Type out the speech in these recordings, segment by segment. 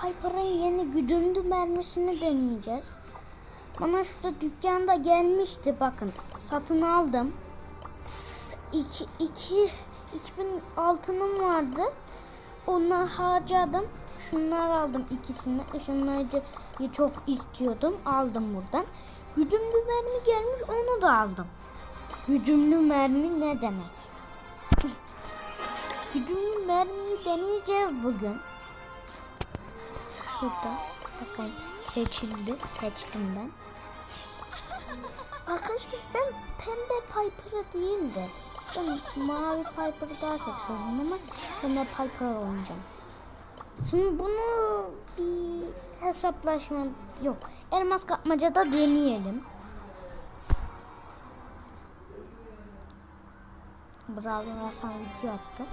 Piper'ın yeni güdümlü mermisini deneyeceğiz. Bana şurada dükkanda gelmişti bakın. Satın aldım. 2 2 2000 altınım vardı. Onlar harcadım. Şunlar aldım ikisini. Işınlayıcıyı çok istiyordum. Aldım buradan. Güdümlü mermi gelmiş onu da aldım. Güdümlü mermi ne demek? Güdümlü mermiyi deneyeceğiz bugün. Şurada bakın seçildi. Seçtim ben. Arkadaşlar ben pembe Piper'ı değil de ben mavi Piper'ı daha çok seviyorum ama pembe Piper oynayacağım. Şimdi bunu bir hesaplaşma yok. Elmas kapmacada deneyelim. Bravo Hasan video attı.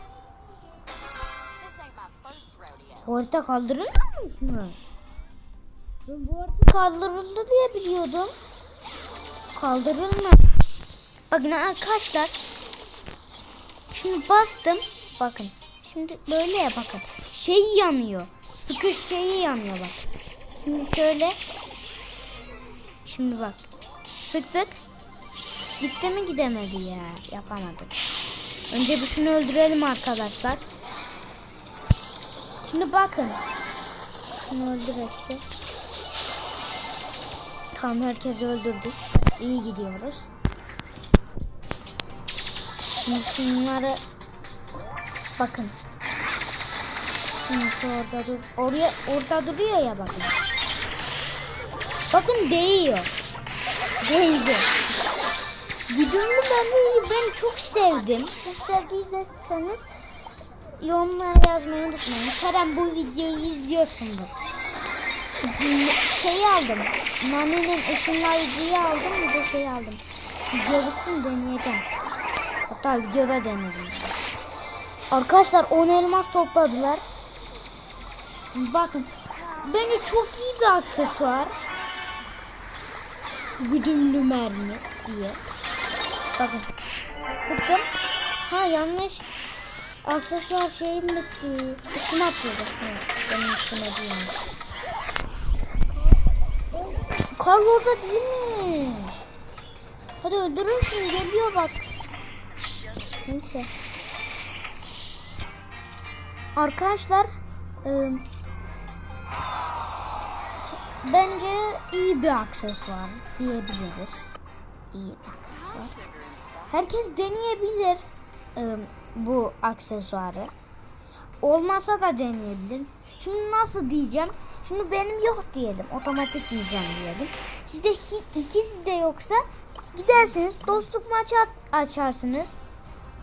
Harita kaldırılmıyor mu? Ben bu harita kaldırıldı diye biliyordum. Kaldırılmıyor. Bakın arkadaşlar. Şimdi bastım. Bakın. Şimdi böyle ya bakın. Şey yanıyor. Sıkış şeyi yanıyor bak. Şimdi şöyle. Şimdi bak. Sıktık. Gitti mi gidemedi ya. Yapamadık. Önce bir şunu öldürelim arkadaşlar. Şimdi bakın. Şunu öldürek de. Tamam herkesi öldürdük. İyi gidiyoruz. Şimdi şunları bakın. Şimdi orada dur. Oraya orada duruyor ya bakın. Bakın değiyor. Değdi. Güdümlü mermiyi ben çok sevdim. Siz sevdiyseniz yorumlara yazmayı unutmayın. Kerem bu videoyu izliyorsundur. Şey aldım. Nani'nin ışınlayıcıyı aldım bir de şey aldım. Video bitsin deneyeceğim. Hatta videoda denedim. Arkadaşlar 10 elmas topladılar. Bakın. Bence çok iyi bir aksesuar. Güdümlü mermi diye. Bakın. Bakın. Ha yanlış. Aksesuar şeyim bitti. Üstüme. Evet, benim üstüme değil. Kar orada değilmiş. Hadi öldürün şunu geliyor bak. Neyse. Arkadaşlar ıı, bence iyi bir aksesuar diyebiliriz. İyi bir aksesuar. Herkes deneyebilir ıı, bu aksesuarı. Olmasa da deneyebilir. Şimdi nasıl diyeceğim? Şimdi benim yok diyelim. Otomatik diyeceğim diyelim. Sizde hiç ikisi de yoksa gidersiniz dostluk maçı açarsınız.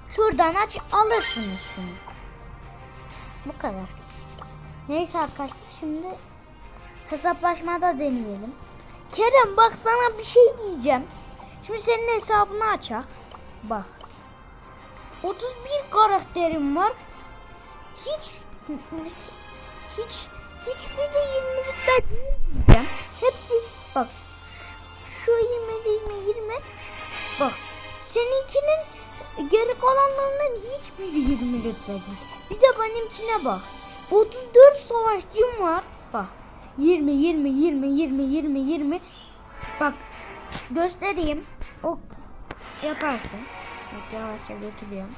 Şuradan aç alırsınız şunu. Bu kadar. Neyse arkadaşlar şimdi hesaplaşmada deneyelim. Kerem bak sana bir şey diyeceğim. Şimdi senin hesabını açak. Bak. 31 karakterim var. Hiç hiç hiçbiri 20'likler değil. Hepsi bak şu 20 20 20 bak seninkinin geri kalanlarından hiçbiri 20 rütbe değil. Bir de benimkine bak. 34 savaşçım var. Bak 20 20 20 20 20 20 bak göstereyim. O yaparsın. Bak yavaşça götürüyorum.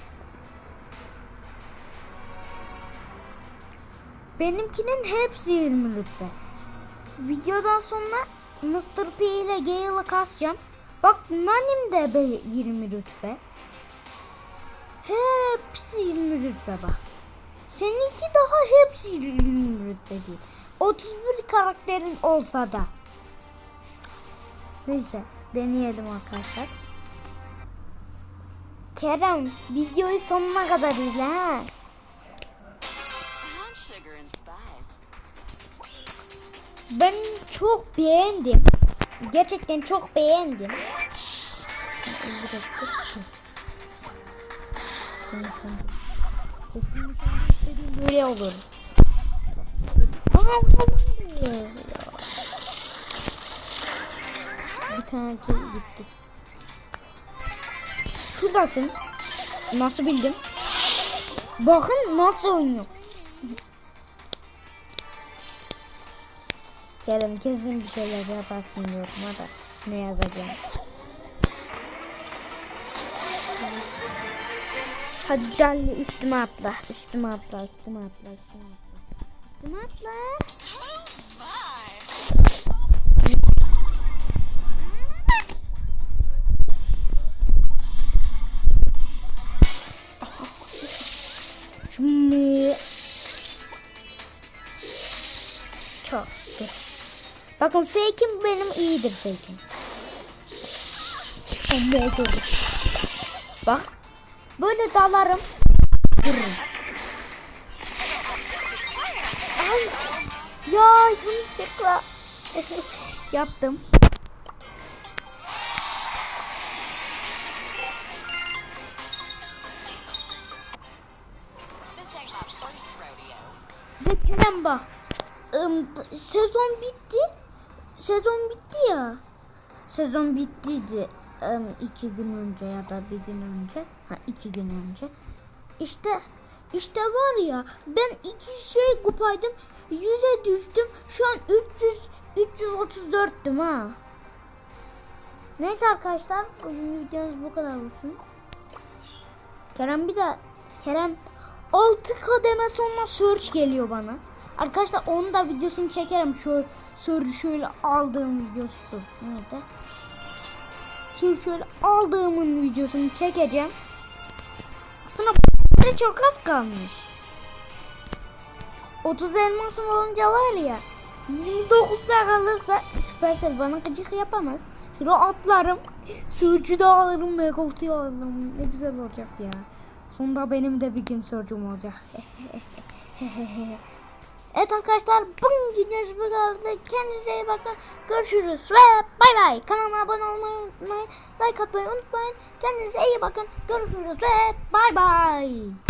Benimkinin hepsi 20 rütbe. Videodan sonra Mr. P ile Gale'ı kasacağım. Bak Nanim de be 20 rütbe. Hepsi 20 rütbe bak. Seninki daha hepsi 20 rütbe değil. 31 karakterin olsa da. Neyse deneyelim arkadaşlar. Kerem videoyu sonuna kadar izle ha. Ben çok beğendim. Gerçekten çok beğendim. Böyle olur. Bir tane gitti. Şuradasın. Nasıl bildim? Bakın nasıl oynuyor. Kerem kesin bir şeyler yaparsın diyorum da ne yazacağım. Hadi Calli üstüme atla. Üstüme atla, üstüme atla, üstüme atla. Üstüme atla. Güzel. Bakın fake'im benim iyidir fake'im. O gördüm. Bak böyle dalarım. Dururum. Ay. Ya yanlışlıkla yaptım. Bize Kerem bak. Sezon bitti. Sezon bitti ya. Sezon bittiydi. iki gün önce ya da bir gün önce. Ha iki gün önce. İşte işte var ya ben iki şey kupaydım. Yüze düştüm. Şu an 300 334'tüm ha. Neyse arkadaşlar bugün videomuz bu kadar olsun. Kerem bir de Kerem 6 kademe sonra search geliyor bana. Arkadaşlar onun da videosunu çekerim. Şu search şöyle aldığım videosu. Nerede? Search şöyle aldığımın videosunu çekeceğim. Aslında çok az kalmış. 30 elmasım olunca var ya 29 kalırsa Supercell bana gıcık yapamaz. Şuraya atlarım. Sürücü de alırım. Megafti alırım. Ne güzel olacak ya. Sonunda benim de bir gün sürücüm olacak. evet arkadaşlar bugün videomuz bu kadardı. Kendinize iyi bakın. Görüşürüz ve bay bay. Kanalıma abone olmayı unutmayın. Like atmayı unutmayın. Kendinize iyi bakın. Görüşürüz ve bay bay.